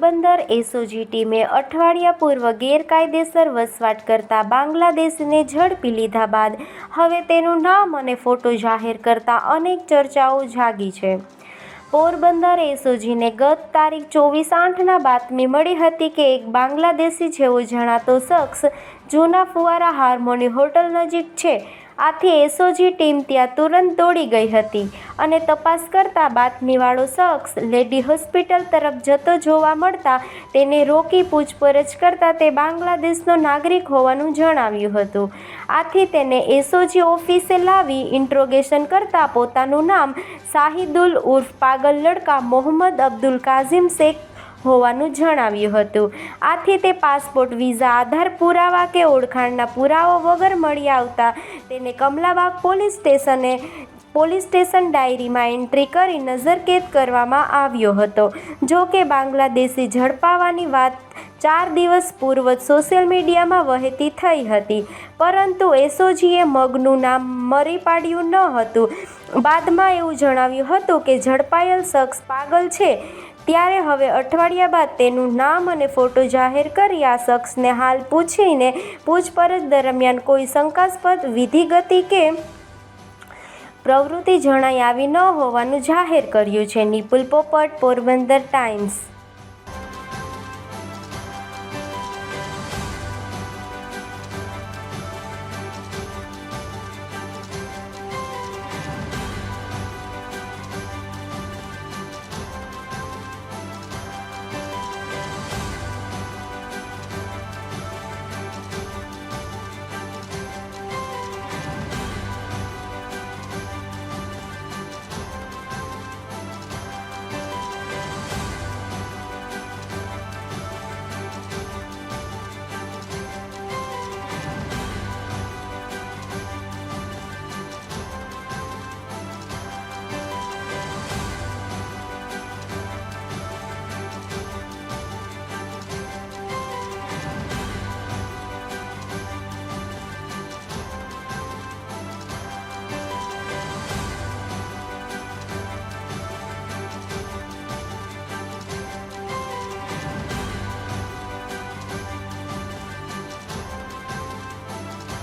Porbandar SOG ટીમે અઠવાડિયા પૂર્વ ગેરકાયદેસર વસવાટ કરતા બાંગ્લાદેશીને ઝડપી લીધા બાદ હવે તેનું નામ અને ફોટો જાહેર કરતા અનેક ચર્ચાઓ જાગી છે. પોરબંદર એસઓજીને ગત તારીખ ચોવીસ આઠના બાતમી મળી હતી કે એક બાંગ્લાદેશી જેવો જણાતો શખ્સ જૂના ફુવારા હાર્મોની હોટલ નજીક છે. આથી એસઓજી ટીમ ત્યાં તુરંત દોડી ગઈ હતી અને તપાસ કરતા બાતમીવાળો શખ્સ લેડી હોસ્પિટલ તરફ જતો જોવા મળતા તેને રોકી પૂછપરછ કરતા તે બાંગ્લાદેશનો નાગરિક હોવાનું જણાવ્યું હતું. આથી તેને એસઓજી ઓફિસે લાવી ઇન્ટ્રોગેશન કરતા પોતાનું નામ શાહિદુલ ઉર્ફ પાગલ લડકા મોહમ્મદ અબ્દુલ કાઝિમ શેખ હોવાનું જણાવ્યું હતું. આથી તે પાસપોર્ટ, વિઝા, આધાર પુરાવા કે ઓળખાણના પુરાવો વગર મળી આવતા તેને કમલાબાગ પોલીસ સ્ટેશને, પોલીસ સ્ટેશન ડાયરીમાં એન્ટ્રી કરી નજરકેદ કરવામાં આવ્યો હતો. જો કે બાંગ્લાદેશી ઝડપાવાની વાત ચાર દિવસ પૂર્વ સોશિયલ મીડિયામાં વહેતી થઈ હતી. પરંતુ એસઓજીએ મગનું નામ મરી પાડ્યું ન હતું. બાદમાં એવું જણાવ્યું હતું કે ઝડપાયેલ શખ્સ પાગલ છે. ત્યારે હવે અઠવાડિયા બાદ તેનું નામ અને ફોટો જાહેર કરી આ શખ્સને હાલ પૂછીને પૂછપરછ દરમિયાન કોઈ શંકાસ્પદ વિધિગતિ કે પ્રવૃત્તિ જણાઈ આવી ન હોવાનું જાહેર કર્યું છે. નિપુલ પોપટ, પોરબંદર ટાઈમ્સ.